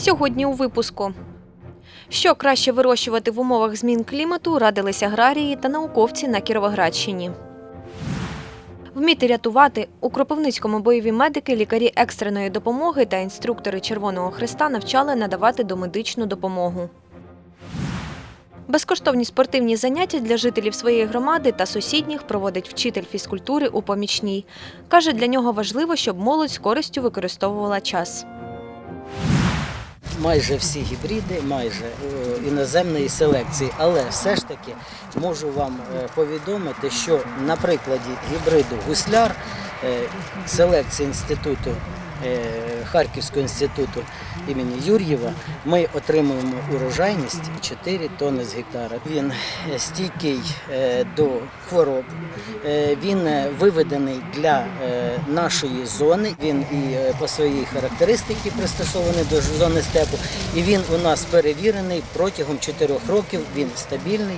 Сьогодні у випуску. Що краще вирощувати в умовах змін клімату, радились аграрії та науковці на Кіровоградщині. Вміти рятувати у Кропивницькому бойові медики, лікарі екстреної допомоги та інструктори Червоного Христа навчали надавати домедичну допомогу. Безкоштовні спортивні заняття для жителів своєї громади та сусідніх проводить вчитель фізкультури у помічній. Каже, для нього важливо, щоб молодь з користю використовувала час. Майже всі гібриди, майже е, іноземної селекції, але все ж таки можу вам е, повідомити, що на прикладі гібриду гусляр е, селекції інституту. Е, Харківського інституту імені Юр'єва ми отримуємо урожайність 4 тонни з гектара. Він е, стійкий е, до хвороб, він виведений для нашої зони. Він і по своїй характеристиці пристосований до зони степу. І він у нас перевірений протягом 4 років. Він стабільний.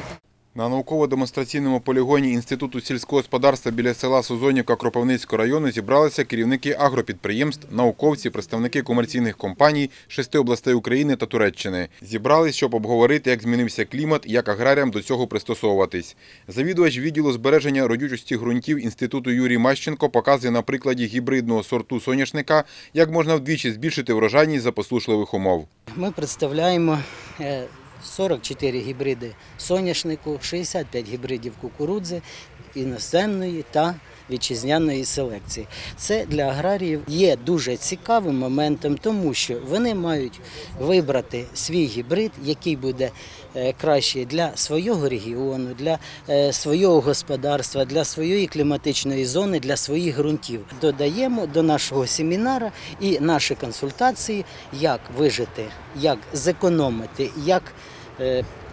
На науково-демонстраційному полігоні Інституту сільського господарства біля села Сузонівка Кропивницького району зібралися керівники агропідприємств, науковці, представники комерційних компаній шести областей України та Туреччини. Зібрались, щоб обговорити, як змінився клімат і як аграріям до цього пристосовуватись. Завідувач відділу збереження родючості ґрунтів Інституту Юрій Мащенко показує на прикладі гібридного сорту соняшника, як можна вдвічі збільшити врожайність за послушливих умов. Ми представляємо е, 44 гібриди соняшнику, 65 гібридів кукурудзи, іноземної та вітчизняної селекції. Це для аграріїв є дуже цікавим моментом, тому що вони мають вибрати свій гібрид, який буде е, кращий для свого регіону, для е, свого господарства, для своєї кліматичної зони, для своїх ґрунтів. Додаємо до нашого семінара і наші консультації, як вижити, як зекономити, як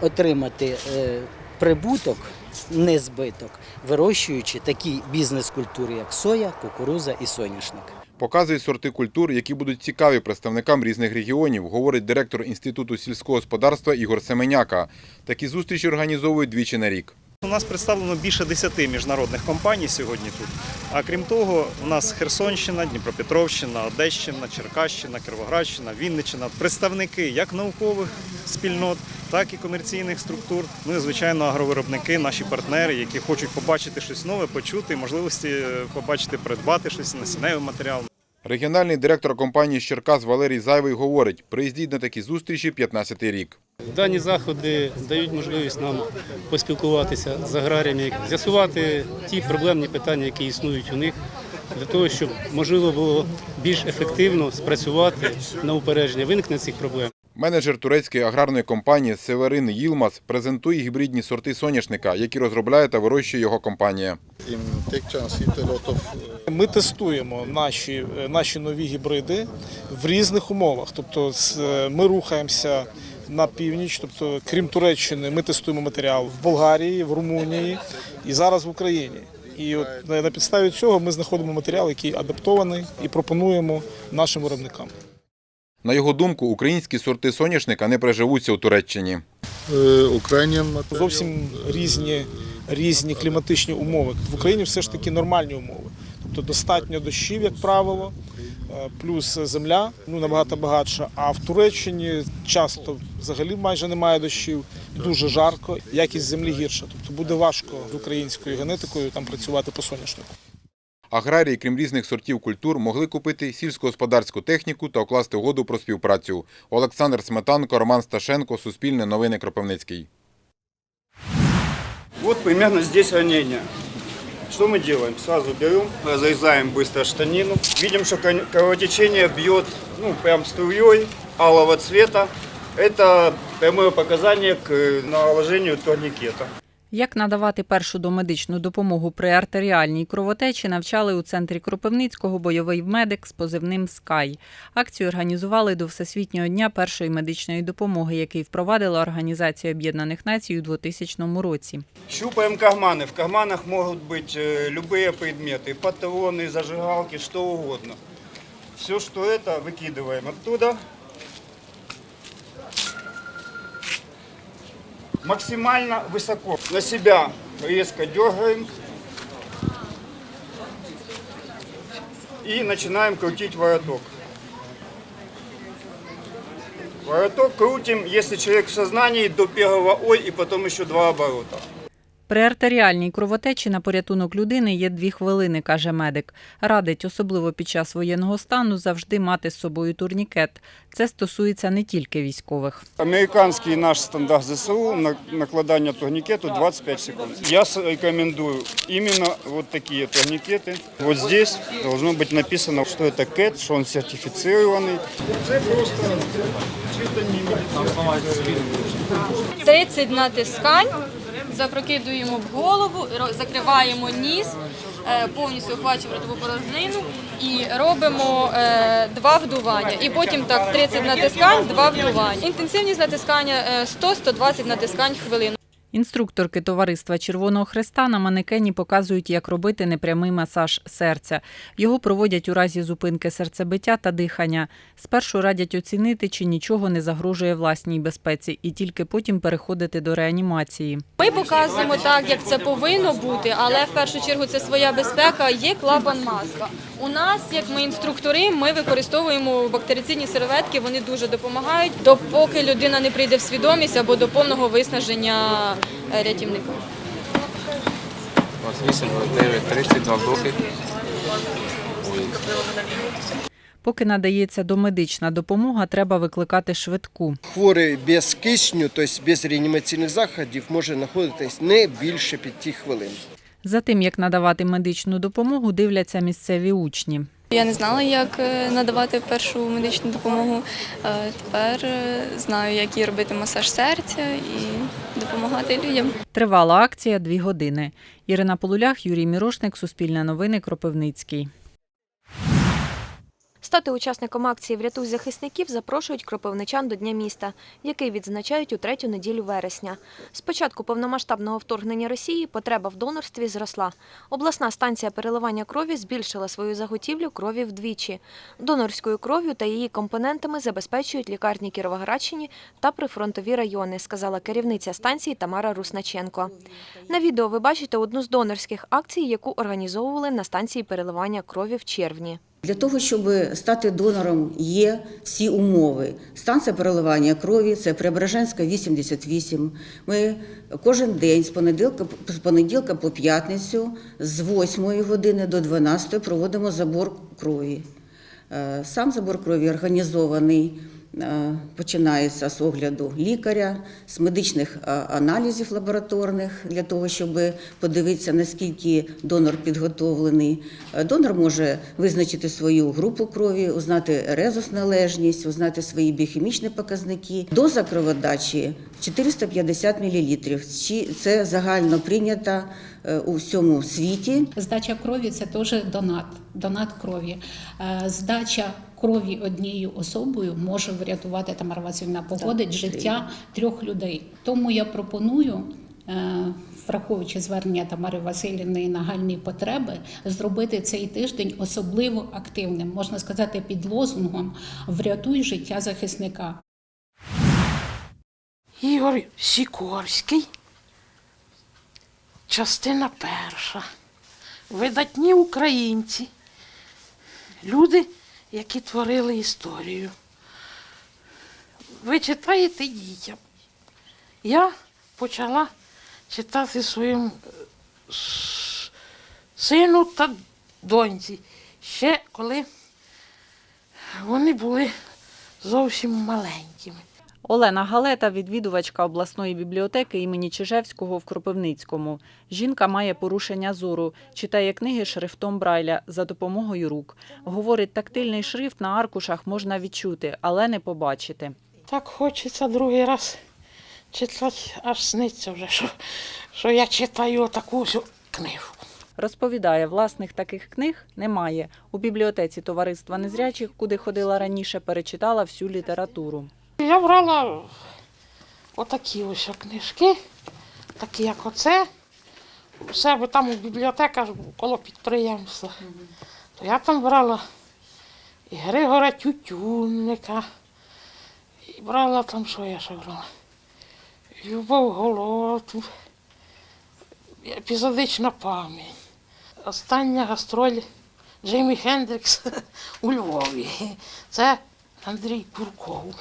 отримати е, прибуток, не збиток, вирощуючи такі бізнес-культури, як соя, кукуруза і соняшник. Показують сорти культур, які будуть цікаві представникам різних регіонів, говорить директор Інституту сільського господарства Ігор Семеняка. Такі зустрічі організовують двічі на рік. У нас представлено більше 10 міжнародних компаній сьогодні тут. А крім того, у нас Херсонщина, Дніпропетровщина, Одещина, Черкащина, Кіровоградщина, Вінниччина, представники як наукових спільнот, так і комерційних структур. Ну і звичайно, агровиробники, наші партнери, які хочуть побачити щось нове, почути, можливості е, побачити, придбати щось, насінневий матеріал. Регіональний директор компанії Черкас Валерій Зайвий говорить, приїздіть на такі зустрічі 15-й рік. Дані заходи дають можливість нам поспілкуватися з аграріями, з'ясувати ті проблемні питання, які існують у них, для того, щоб можливо було більш ефективно спрацювати на упередження виникнення цих проблем. Менеджер турецької аграрної компанії Северин Їлмас презентує гібридні сорти соняшника, які розробляє та вирощує його компанія. Ми тестуємо наші, е, наші нові гібриди в різних умовах. Тобто е, ми рухаємося на північ, тобто крім Туреччини, ми тестуємо матеріал в Болгарії, в Румунії і зараз в Україні. І от на на підставі цього ми знаходимо матеріал, який адаптований, і пропонуємо нашим виробникам. На його думку, українські сорти соняшника не приживуться у Туреччині. uh, Зовсім різні, різні кліматичні умови. В Україні все ж таки нормальні умови. Тобто достатньо дощів, як правило, е, плюс земля ну, набагато багатша. А в Туреччині часто взагалі майже немає дощів, дуже жарко, якість землі гірша. Тобто буде важко з українською генетикою там працювати по соняшнику. Аграрії, крім різних сортів культур, могли купити сільськогосподарську техніку та укласти угоду про співпрацю. Олександр Сметанко, Роман Сташенко, Суспільне новини Кропивницький. Вот примерно здесь ранение. Что мы делаем? Сразу берем, разрезаем быстро штанину. Видим, что кон- кровотечение бьет ну, прям струей алого цвета. Это прямое показание к э, наложению турникета. Як надавати першу домедичну допомогу при артеріальній кровотечі, навчали у центрі Кропивницького бойовий медик з позивним Скай. Акцію організували до Всесвітнього дня першої медичної допомоги, який впровадила Організація Об'єднаних Націй у 2000 році. Щупаем карманы. В карманах могут быть э, любые предметы. Патроны, зажигалки, что угодно. Все, что это, выкидываем оттуда. Максимально высоко. На себя резко дергаем. И начинаем крутить вороток. Вороток крутим, если человек в сознании, до первого ой и потом еще два оборота. При артеріальній кровотечі на порятунок людини є дві хвилини, каже медик. Радить, особливо під час воєнного стану, завжди мати з собою турнікет. Це стосується не тільки військових. Американский наш стандарт ЗСУ на накладание турникету 25 секунд. Я с- рекомендую именно вот такие турникети. Вот здесь должно быть написано, что это КЭТ, что он сертифицированный. Это просто чисто не медицинский. 30 натискань, запрокидуємо в голову, закриваємо ніс, е, повністю охвачуємо ротову порожнину і робимо е, два вдування. І потім так 30 натискань, два вдування. Інтенсивність натискання е, 100-120 натискань в хвилину. Інструкторки товариства Червоного Хреста на манекені показують, як робити непрямий масаж серця. Його проводять у разі зупинки серцебиття та дихання. Спершу радять оцінити, чи нічого не загрожує власній безпеці, і тільки потім переходити до реанімації. Ми показуємо так, як це повинно бути, але в першу чергу це своя безпека. Є клапан маска. У нас, як ми інструктори, ми використовуємо бактерицидні серветки. Вони дуже допомагають, допоки людина не прийде в свідомість або до повного виснаження рятівника. 28, 29, 30, 20. Поки надається домедична допомога, треба викликати швидку. Хворий без кисню, тобто без реанімаційних заходів, може знаходитись не більше 5 хвилин. За тим, як надавати медичну допомогу, дивляться місцеві учні. Я не знала, як е, надавати першу медичну допомогу. Е, Тепер е, знаю, як і робити масаж серця і допомагати людям. Тривала акція дві години. Ірина Полулях, Юрій Мірошник, Суспільне новини, Кропивницький. Стати учасником акції Врятуй захисників запрошують кропивничан до Дня міста, який відзначають у третю неділю вересня. З початку повномасштабного вторгнення Росії потреба в донорстві зросла. Обласна станція переливання крові збільшила свою заготівлю крові вдвічі. Донорською кров'ю та її компонентами забезпечують лікарні Кіровоградщині та прифронтові райони, сказала керівниця станції Тамара Русначенко. На відео ви бачите одну з донорських акцій, яку організовували на станції переливання крові в червні. Для того, щоб стати донором, є всі умови. Станція переливання крові це Преображенська 88. Ми кожен день з понеділка, з понеділка по п'ятницю з 8 години до 12 проводимо забор крові. Е, Сам забор крові організований. Е, Починається з огляду лікаря, з медичних е, аналізів лабораторних для того, щоб подивитися, наскільки донор підготовлений. Е, Донор може визначити свою групу крові, узнати резус-належність, узнати свої біохімічні показники. Доза кроводачі 450 мл. Це загально прийнята у всьому світі. Здача крові це теж донат, донат крові. Е, Здача крові однією особою може врятувати Тамара Васильівна погодить життя трьох людей. Тому я пропоную. е, Враховуючи звернення Тамари Васильівни і нагальні потреби, зробити цей тиждень особливо активним, можна сказати, під лозунгом Врятуй життя захисника. Ігор Сікорський, частина перша. Видатні українці, люди, які творили історію. Ви читаєте дітям. Я почала читати своїм е, сину та доньці, ще коли вони були зовсім маленькими. Олена Галета, відвідувачка обласної бібліотеки імені Чижевського в Кропивницькому. Жінка має порушення зору, читає книги шрифтом Брайля за допомогою рук. Говорить, тактильний шрифт на аркушах можна відчути, але не побачити. Так хочеться другий раз читати, аж сниться вже, що, що я читаю таку книгу. Розповідає, власних таких книг немає. У бібліотеці товариства незрячих, куди ходила раніше, перечитала всю літературу. Я брала отакі ось книжки, такі як оце. У себе там у бібліотеках коло підприємства. То я там брала і Григора Тютюнника, і брала там, що я ще брала. Любов Голоту, епізодична пам'ять. Остання гастроль Джеймі Хендрікс у Львові. Це Андрій Курков.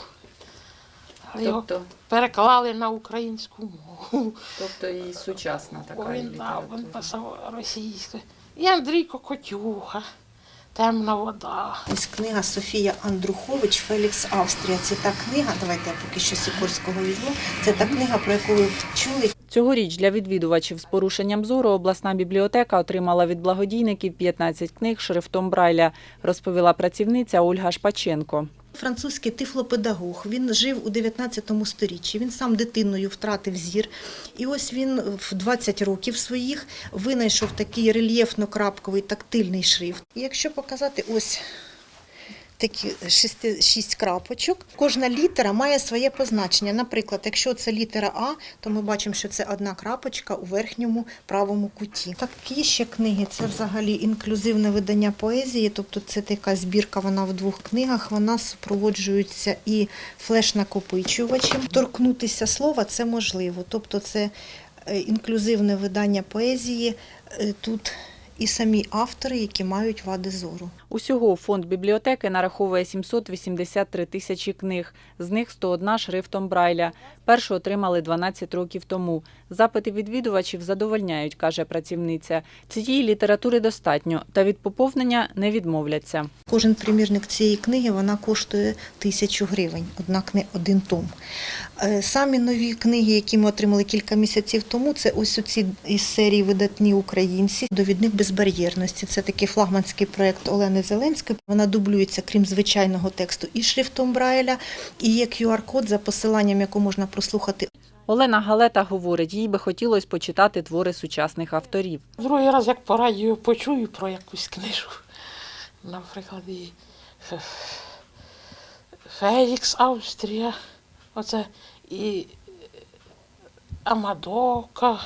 Тобто, переклали на українську мову. тобто і сучасна Бо він, да, він писав російською. І Андрій Кокотюха, темна вода. Ось книга Софія Андрухович Фелікс Австрія. Це та книга, давайте я поки що Сікорського візьму. Це та книга, про яку ви чули. Цьогоріч для відвідувачів з порушенням зору обласна бібліотека отримала від благодійників 15 книг шрифтом Брайля, розповіла працівниця Ольга Шпаченко. Французький тифлопедагог. Він жив у 19 сторіччі. Він сам дитиною втратив зір. І ось він в 20 років своїх винайшов такий рельєфно-крапковий тактильний шрифт. Якщо показати ось такі шести, шість крапочок, кожна літера має своє позначення. Наприклад, якщо це літера А, то ми бачимо, що це одна крапочка у верхньому правому куті. Такі ще книги це взагалі інклюзивне видання поезії, тобто це така збірка, вона в двох книгах. Вона супроводжується і флеш-накопичувачем. Торкнутися слова це можливо. Тобто це е, інклюзивне видання поезії. Е, Тут і самі автори, які мають вади зору. Усього фонд бібліотеки нараховує 783 тисячі книг, з них 101 шрифтом Брайля. Першу отримали 12 років тому. Запити відвідувачів задовольняють, каже працівниця. Цієї літератури достатньо, та від поповнення не відмовляться. Кожен примірник цієї книги вона коштує тисячу гривень, одна кни- один том. Е, Самі нові книги, які ми отримали кілька місяців тому, це ось ці із серії видатні українці довідник безбар'єрності. Це такий флагманський проект Олени Зеленської. Вона дублюється, крім звичайного тексту, і шрифтом Брайля, і є QR-код за посиланням, яку можна прослухати Олена Галета говорить, їй би хотілося почитати твори сучасних авторів. Другий раз, як по радіо почую про якусь книжку, наприклад, і Фелікс Австрія, оце і Амадока,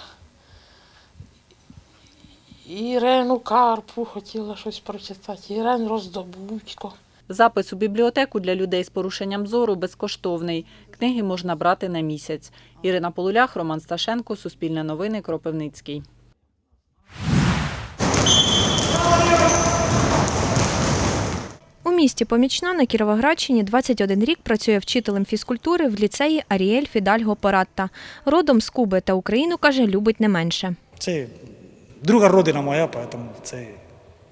і Ірену Карпу хотіла щось прочитати, Ірен Роздобудько. Запис у бібліотеку для людей з порушенням зору безкоштовний. Книги можна брати на місяць. Ірина Полулях, Роман Сташенко, Суспільне новини, Кропивницький. У місті Помічна на Кіровоградщині 21 рік працює вчителем фізкультури в ліцеї Аріель Фідальго Поратта. Родом з Куби та Україну, каже, любить не менше. Це друга родина моя, тому це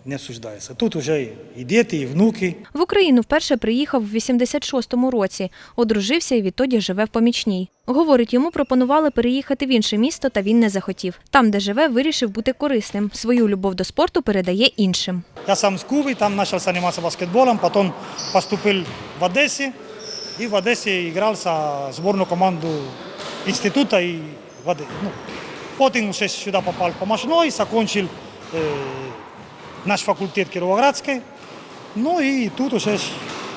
не обсуждається. Тут вже і діти, і внуки. В Україну вперше приїхав в 86-му році, одружився і відтоді живе в Помічній. Говорить, йому пропонували переїхати в інше місто, та він не захотів. Там, де живе, вирішив бути корисним. Свою любов до спорту передає іншим. Я сам з Куби, там почав займатися баскетболом, потім поступив в Одесі, і в Одесі грав за збірну команду інституту і в Одесі. Ну, потім вже сюди попав по Машной, закончив е, наш факультет Кіровоградський. Ну і тут уже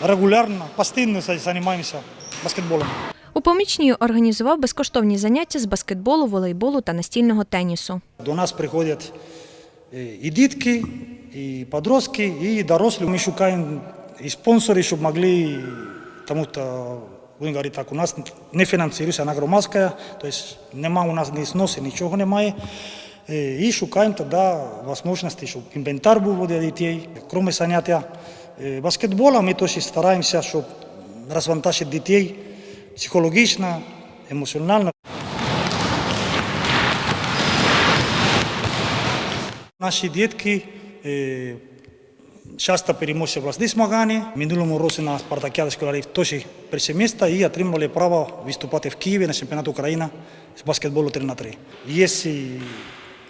регулярно, постійно займаємося баскетболом. У Помічній організував безкоштовні заняття з баскетболу, волейболу та настільного тенісу. До нас приходять е, і дітки, і подростки, і дорослі. Ми шукаємо і спонсорів, щоб могли, тому що, він говорить так, у нас не фінансується, вона громадська, тобто нема у нас ні сносу, нічого немає. и шукаем тогда возможности, чтобы инвентар был для детей, кроме занятия баскетбола, мы тоже стараемся, чтобы развантажить детей психологично, эмоционально. Наши детки часто перемося власти змагання. Минулому році на Спартакіаді школярів тоже перше місце и отримали право выступать в Киеве на чемпионат Украины с баскетболом 3 на 3. Если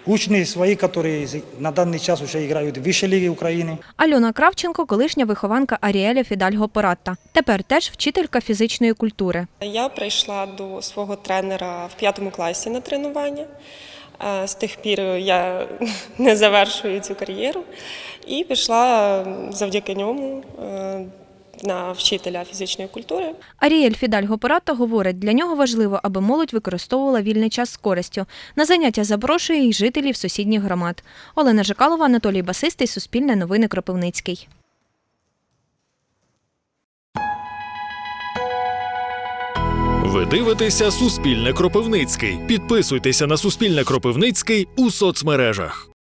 учні свої, які на даний час вже грають в Вищій лігі України. Альона Кравченко – колишня вихованка Аріеля Фідальго Поратта. Тепер теж вчителька фізичної культури. Я прийшла до свого тренера в п'ятому класі на тренування. Е, З тих пір я не завершую цю кар'єру і пішла завдяки ньому е, на вчителя фізичної культури. Аріель Фідальго Поратта говорить, для нього важливо, аби молодь використовувала вільний час з користю. На заняття запрошує й жителів сусідніх громад. Олена Жикалова, Анатолій Басистий, Суспільне новини Кропивницький. Ви дивитеся Суспільне Кропивницький. Підписуйтеся на Суспільне Кропивницький у соцмережах.